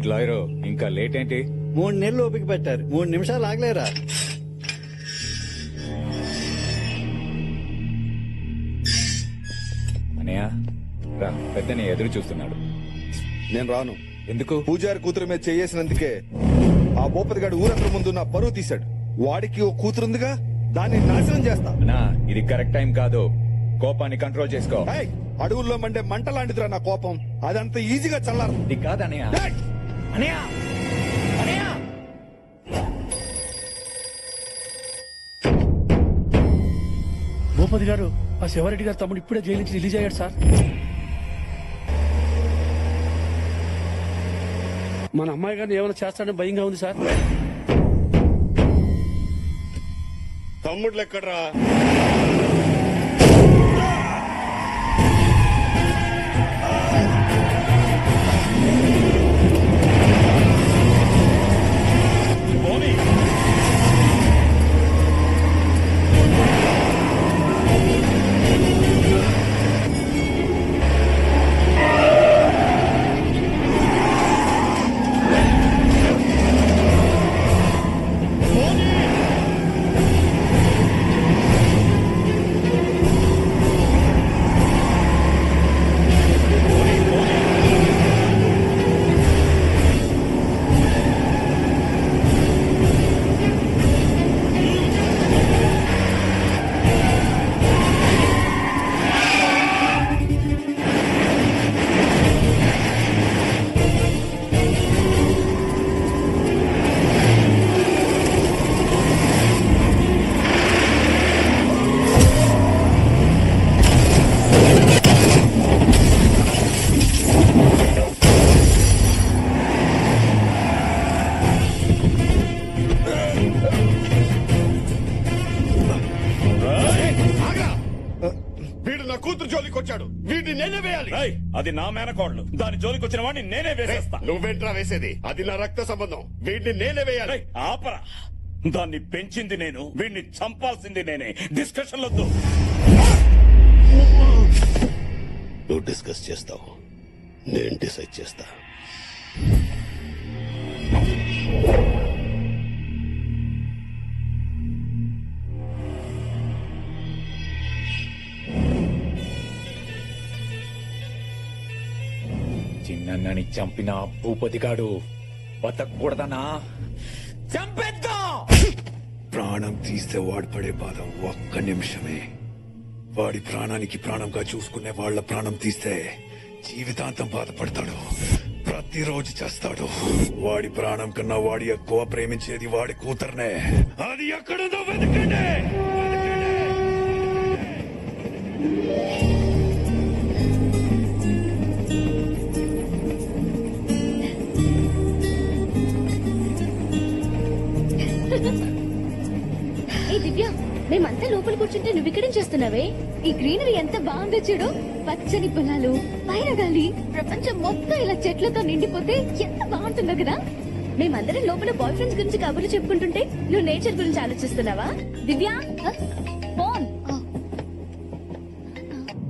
ఏంటి లాయరు ఇంకా లేట్ ఏంటి? మూడు నెలలు ఓపిక పెట్టారు. మూడు నిమిషాలు ఆగలేరా? రా. పెద్దని ఎదురు చూస్తున్నాడు. నేను రాను. ఎందుకు? పూజారి కూతురు మీద చేయేసినందుకే ఆ భూపతి ఊరందరి ముందు నా పరువు తీశాడు. వాడికి ఓ కూతురుందిగా? దాన్ని నాశనం చేస్తా. ఇది కరెక్ట్ టైం కాదు. కోపాన్ని కంట్రోల్ చేసుకో. అడవుల్లో మండే మంట లాంటిదిరా నా కోపం. అదంత ఈజీగా చల్లారు ఇది కాదు అనయ్య అనయ్య భూపతి గారు ఆ శివారెడ్డి గారు తమ్ముడు ఇప్పుడే జైలు నుంచి రిలీజ్ అయ్యాడు సార్. మన అమ్మాయి గారిని ఏమైనా చేస్తాడని భయంగా ఉంది సార్. తమ్ముడు లెక్కడ్రా? ఏయ్, అది నా మేనకోడలు. దాని జోలికి వచ్చిన వాడిని నేనే వేసేస్తా. నువ్వేంట్రా వేసేది? అది నా రక్త సంబంధం. వీడిని నేనే వేయాలి. ఆపరా. దాన్ని పెంచింది నేను వీడిని చంపాల్సింది నేనే. డిస్కషన్ వద్దు. నువ్వు డిస్కస్ చేస్తావు. నేను డిసైడ్ చేస్తా. నన్నని చంపిన భూపతిగాడు బతకూడదనా? చంపేద్దాం! ప్రాణం తీస్తే వాడు పడే బాధ ఒక్క నిమిషమే. వాడి ప్రాణానికి ప్రాణంగా చూసుకునే వాళ్ళ ప్రాణం తీస్తే జీవితాంతం బాధపడతాడు. ప్రతిరోజు చేస్తాడు. వాడి ప్రాణం కన్నా వాడి ఎక్కువ ప్రేమించేది వాడి కూతురునే. అది ఎక్కడుందో వెతకండి! మేమంతా లోపల కూర్చుంటే నువ్వు ఇక్కడేం చేస్తున్నావే? ఈ గ్రీనరీ ఎంత బాగుందో చూడు. పచ్చని పొలాలు పైన గాలి ప్రపంచం మొత్తం ఇలా చెట్లతో నిండిపోతే ఎంత బాగుంటుందో కదా. మేమందరం లోపల బాయ్ ఫ్రెండ్స్ గురించి కబుర్లు చెప్పుకుంటుంటే నువ్వు నేచర్ గురించి ఆలోచిస్తున్నావా? దివ్య? హ? ఫోన్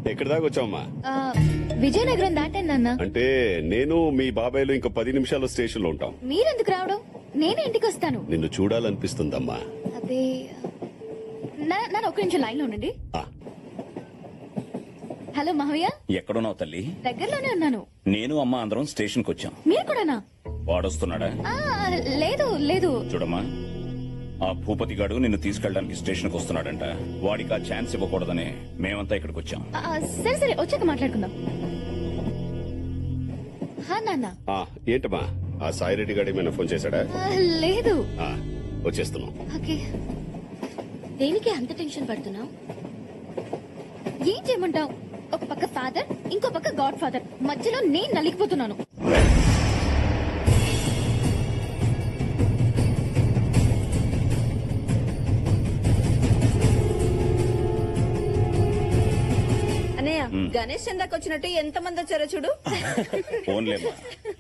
ఎక్కడి దాకా వచ్చావమ్మా? విజయనగరం దాటాను నాన్న. అంటే నేను మీ బాబాయ్లు ఇంకో పది నిమిషాల్లో స్టేషన్లో ఉంటాం. మీరెందుకు రావడం? నేనే ఇంటికి వస్తాను నిన్ను చూడాలనిపిస్తుందమ్మా. అదే నన్ను ఒక నిమిషం లైన్లో ఉండండి. ఆ, హలో మహవయ్య. ఎక్కడున్నావు తల్లి? దగ్గరలోనే ఉన్నాను. నేను అమ్మ అందరం స్టేషన్కు వచ్చాం. మీరు కూడానా? వాడొస్తున్నాడా? ఆ, లేదు లేదు. చూడమ్మా ఆ భూపతి గాడు నిన్ను తీసుకెళ్ళడానికి స్టేషన్కు వస్తున్నాడంట. వాడికి ఆ ఛాన్స్ ఇవ్వకూడదని మేమంతా ఇక్కడికి వచ్చాం. ఆ, సరే సరే వచ్చాక మాట్లాడుకుందాం. హా నాన్న. ఆ, ఏంటమ్మా? ఆ సాయిరెడ్డి గారు ఏమైనా ఫోన్ చేశాడా? ఆ, లేదు. ఆ, వచ్చేస్తున్నాం. ఓకే. దేనికి అంత టెన్షన్ పడుతున్నావు? ఏం చేయమంటావు? ఒక పక్క ఫాదర్ ఇంకో పక్క గాడ్ ఫాదర్. మధ్యలో నేను నలిగిపోతున్నాను. గణేష్ చందాకి వచ్చినట్టు ఎంత మంది వచ్చారో చూడు. ఫోన్లేమ్మా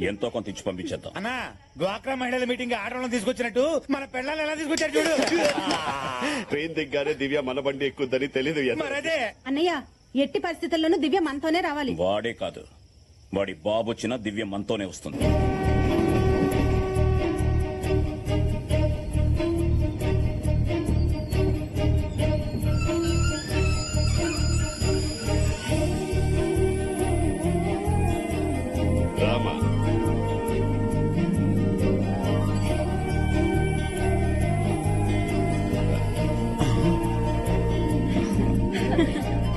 ఎంతో కొంత ఇచ్చి పంపించేద్దాం. అన్నా డ్వాక్రా మహిళల మీటింగ్ ఆడవాళ్ళని తీసుకొచ్చినట్టు మన పెళ్ళాలను ఎలా తీసుకొచ్చారు చూడు. ట్రైన్ దిగ్గానే దివ్య మన బండి ఎక్కుద్దని. మరదే. అన్నయ్య ఎట్టి పరిస్థితుల్లోనూ దివ్య మనతోనే రావాలి. వాడే కాదు వాడి బాబు వచ్చిన దివ్య మనతోనే వస్తుంది.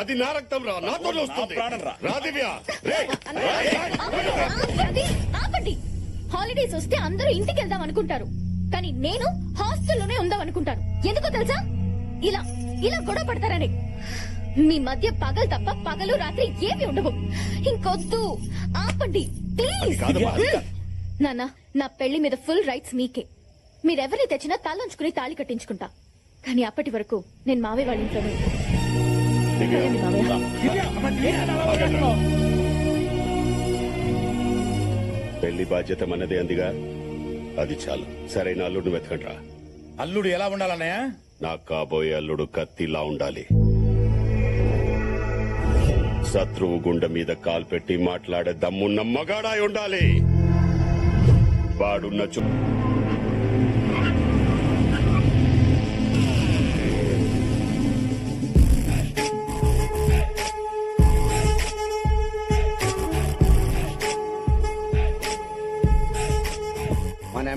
అది నా రక్తం రా నాతోనే వస్తుంది రా. రా దివ్య. ఆపండి ఆపండి. హాలిడేస్ వస్తే అందరూ ఇంటికి వెళ్దాం అనుకుంటారు. కానీ నేను హాస్టల్లోనే ఉందాం అనుకుంటాను. ఎందుకో తెలుసా? ఇలా ఇలా గొడవ పడతారని. మీ మధ్య పగలు తప్ప పగలు రాత్రి ఏమి ఉండవు. ఇంకొద్దు ఆపండి ప్లీజ్. కాదమ్మా, అది కాదు. నాన్న నా పెళ్ళి మీద ఫుల్ రైట్స్ మీకే. మీరెవరిని తెచ్చినా తలంచుకుని తాళి కట్టించుకుంటా. కానీ అప్పటి వరకు నేను మావే వాళ్ళ ఇంట్లోనే ఉంటాను. పెళ్ళి బాధ్యత మనదే అందిగా. అది చాలు. సరైన అల్లుడిని వెతకండ్రా. అల్లుడు ఎలా ఉండాలన్నయ్య? నా కాబోయే అల్లుడు కత్తిలా ఉండాలి. శత్రువు గుండె మీద కాలు పెట్టి మాట్లాడే దమ్మున్న మగాడాయి ఉండాలి. వాడున్న చు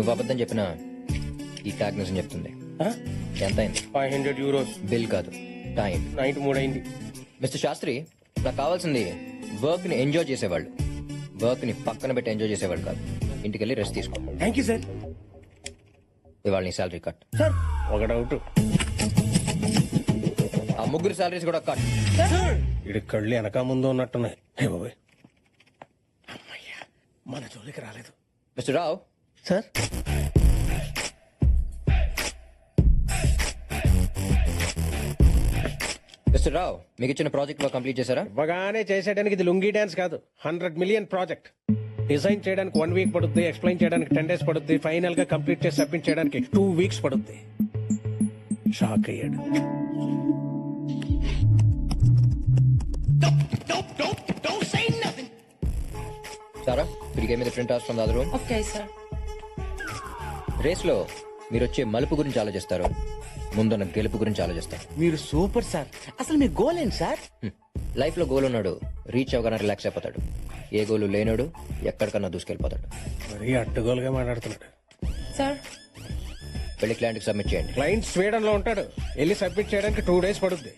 నువ్వు అబద్ధం చెప్పినా ఈ ట్యాగ్ నిజం చెప్తుంది. ఎంత అయింది ఫైవ్ హండ్రెడ్ యూరోస్. బిల్ కాదు టైం. నైట్ మూడైంది. మిస్టర్ శాస్త్రి నాకు కావాల్సింది వర్క్ని ఎంజాయ్ చేసేవాళ్ళు. వర్క్ని పక్కన పెట్టి ఎంజాయ్ చేసేవాళ్ళు కాదు. ఇంటికి వెళ్ళి రెస్ట్ తీసుకో. థ్యాంక్ యూ సార్ ఇవాళ నీ శాలరీ కట్. సార్ ఒక డౌట్. ఆ ముగ్గురు శాలరీస్ కూడా కట్. ఇడి కళ్ళు వెనక ముందు ఉన్నట్టున్నాయి. హే బాబాయ్. అమ్మయ్యా మన జోలికి రాలేదు. Mister Rao sir? Mister Rao మీకు ఇచ్చిన ప్రాజెక్ట్ కంప్లీట్ చేశారా? ఇవ్వగానే చేసేయడానికి ఇది లుంగీ డాన్స్ కాదు. Hundred million project. డిజైన్ చేయడానికి వన్ వీక్ పడుద్ది ఎక్స్ప్లెయిన్ చేయడానికి టెన్ డేస్ పడుద్ది ఫైనల్గా కంప్లీట్ చేసి సబ్మిట్ చేయడానికి టూ వీక్స్ పడుద్ది. షాక్ అయ్యాడు. సారా తిరిగే మీద print out from the room okay sir race లో మీరు వచ్చే మలుపు గురించి ఆలోచిస్తారు. ముందున్న గెలుపు గురించి ఆలోచిస్తారు. మీరు సూపర్ సార్. అసలు మీ గోల్ ఏంటి సార్? లైఫ్లో గోల్ ఉన్నాడు. రీచ్ అవ్వగానే రిలాక్స్ అయిపోతాడు. ఏ గోలు లేనోడు ఎక్కడికన్నా దూసుకెళ్ళిపోతాడు. మరీ అడ్డగోలుగా మాట్లాడుతున్నాడు. సార్. వెళ్ళి క్లయింట్ సబ్మిట్ చేయండి. క్లయింట్ స్వీడన్లో ఉంటాడు. వెళ్ళి సబ్మిట్ చేయడానికి టూ డేస్ పడుద్ది.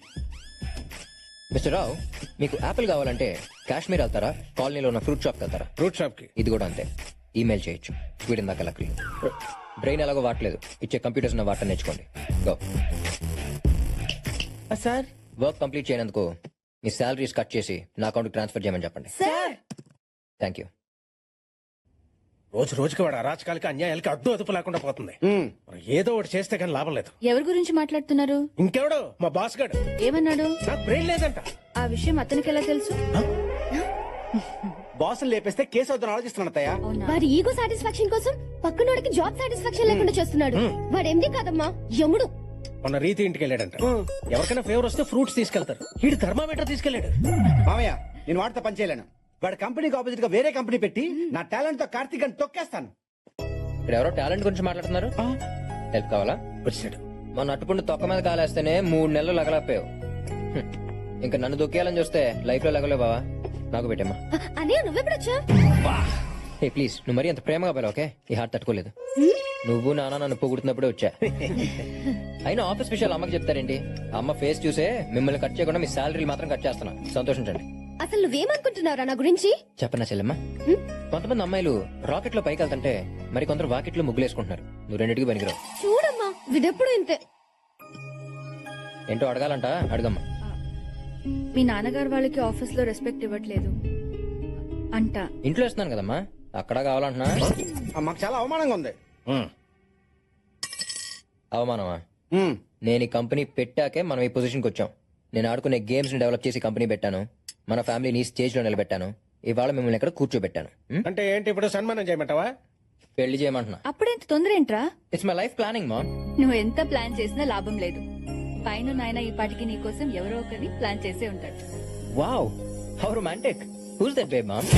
మిస్టర్ రావు మీకు యాపిల్ కావాలంటే కాశ్మీర్ వెళ్తారా? కాలనీలో ఉన్న ఫ్రూట్ షాప్ వెళ్తారా? ఫ్రూట్ షాప్కి. ఇది కూడా అంతే. ఈమెయిల్ చేయొచ్చు. స్వీడన్ దాకా లక్లీ బ్రెయిన్ ఎలాగో వాడలేదు ఇచ్చే కంప్యూటర్స్ ఉన్న వాటర్ నేర్చుకోండి. Go sir? వర్క్ కంప్లీట్ చేయనందుకు మీ శాలరీస్ కట్ చేసి నా అకౌంట్ ట్రాన్స్ఫర్ చేయమని చెప్పండి. సార్! థ్యాంక్ యూ రోజు రోజుకి వాడు అరాచకాలకి అన్యాయాలకి అడ్డు అదుపు లేకుండా పోతుంది. మరి ఏదో ఒకటి చేస్తే కానీ లాభం లేదు. ఎవరి గురించి మాట్లాడుతున్నారు? ఇంకెవడు? మా బాస్ గడు. ఏమన్నాడు? నాకు బ్రెయిన్ లేదంట. ఆ విషయం అతనికి ఎలా తెలుసు? బాసులు లేపేస్తే కేసు వద్దని ఆలోచిస్తున్నాడు తయ్యా వారి ఈగో సాటిస్ఫాక్షన్ కోసం పక్కనోడికి జాబ్ సాటిస్ఫాక్షన్ లేకుండా చేస్తున్నాడు. వాడు ఎండి కాదమ్మా యముడు. మొన్న రీతి ఇంటికి వెళ్ళాడంట. ఎవరికైనా ఫేవర్ వస్తే ఫ్రూట్స్ తీసుకెళ్తారు. వీడు థర్మామీటర్ తీసుకెళ్ళాడు. మామయ్య నేను వాడితో పని చేయలేను. వాడి కంపెనీకి ఆపోజిట్గా వేరే కంపెనీ పెట్టి నా టాలెంట్తో కార్తీక్ అని తొక్కేస్తాను. ఇక్కడ ఎవరో టాలెంట్ గురించి మాట్లాడుతున్నారు? హెల్ప్ కావాలా? వచ్చాడు. మొన్న అట్టుకుంటూ తొక్క మీద కాలేస్తేనే మూడు నెలలు లగలేకపోయావు. హ్మ్. ఇంకా నన్ను దొక్కేయాలని చూస్తే లైఫ్లో లగలే బావా. నాకు పెట్టమ్మా. అనే నువ్వెప్పుడొచ్చా ఏ ప్లీజ్ నువ్వు మరీ అంత ప్రేమగా పోయావు ఓకే? ఈ హార్ట్ తట్టుకోలేదు. నువ్వు నాన్న నన్ను పొగుడుతున్నప్పుడే వచ్చా. అయినా ఆఫీస్ విషయాలు అమ్మకి చెప్తారేంటి? అమ్మ ఫేస్ చూసే మిమ్మల్ని కట్ చేయకుండా మీ శాలరీ మాత్రం కట్ చేస్తున్నా. సంతోషించండి అసలు నువ్వేమనుకుంటున్నావురా నా గురించి? చెప్పనా చెల్లెమ్మా? కొంతమంది అమ్మాయిలు రాకెట్లో పైకి వెళ్తుంటే మరి కొందరు వాకెట్లో ముగ్గులేసుకుంటున్నారు. నువ్వు రెండింటికి పనికిరావు. చూడమ్మా విదెప్పుడు ఇంతే. ఏంటో అడగాలంట? అడగమ్మా. మీ నాన్నగారు వాళ్ళకి ఆఫీస్లో రెస్పెక్ట్ ఇవ్వట్లేదు. అంట. ఇంట్లో ఇస్తున్నాను కదమ్మా. అక్కడ కావాలంటున్నా? మాకు చాలా అవమానంగా ఉంది. అవమానమా. నేను ఈ కంపెనీ పెట్టాకే మనం ఈ పొజిషన్కి వచ్చాం. నేను ఆడుకునే గేమ్స్ని డెవలప్ చేసి కంపెనీ పెట్టాను. మన ఫ్యామిలీని ఈ స్టేజ్లో నిలబెట్టాను. ఇవాళ మిమ్మల్ని ఇక్కడ కూర్చోబెట్టాను? అంటే ఏంటి ఇప్పుడు సన్మానం చేయమంటావా? పెళ్ళి చేయమంటున్నా. అప్పుడెంత తొందర ఏంట్రా? ఇట్స్ మై లైఫ్ ప్లానింగ్ మా నువ్వు ఎంత ప్లాన్ చేసినా లాభం లేదు. పైన నాయన ఈ పాటికి నీ కోసం ఎవరో ఒకరిని ప్లాన్ చేసే ఉంటాడు. Wow how romantic. Who's that babe mom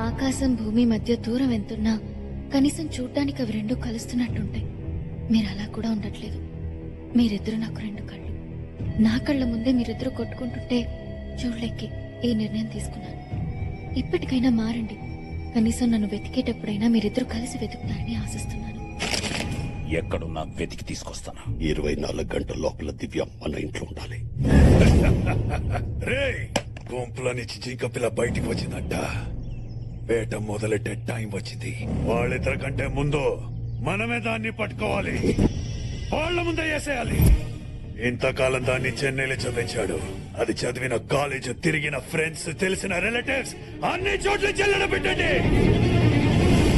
ఆకాశం భూమి మధ్య దూరం ఎంతున్నా కనీసం చూడ్డానికి అవి రెండు కలుస్తున్నట్టుంటాయి. మీరు అలా కూడా ఉండట్లేదు. మీరిద్దరు నాకు రెండు కళ్ళు. నా కళ్ళ ముందే మీరిద్దరు కొట్టుకుంటుంటే చూడలేకే ఈ నిర్ణయం తీసుకున్నాను. ఇప్పటికైనా మారండి. కనీసం నన్ను వెతికేటప్పుడైనా మీరిద్దరు కలిసి వెతుకుతారని ఆశిస్తున్నాను. ఎక్కడున్నా వెతికి తీసుకొస్తాను. ఇరవై నాలుగు గంటల లోపల దివ్య మన ఇంట్లో ఉండాలి. రే గుంపులో నుంచి జింక పిల్ల బయటికి వచ్చిందంట. వేట మొదలెట్టే టైం వచ్చింది. వాళ్ళిద్దరి కంటే ముందు మనమే దాన్ని పట్టుకోవాలి. వాళ్ళ ముందే వేసేయాలి. ఇంతకాలం దాన్ని చెన్నైలో చదివించాడు అది చదివిన కాలేజ్ తిరిగిన ఫ్రెండ్స్ తెలిసిన రిలేటివ్స్ అన్ని చోట్ల చెల్లెడ పెట్టండి.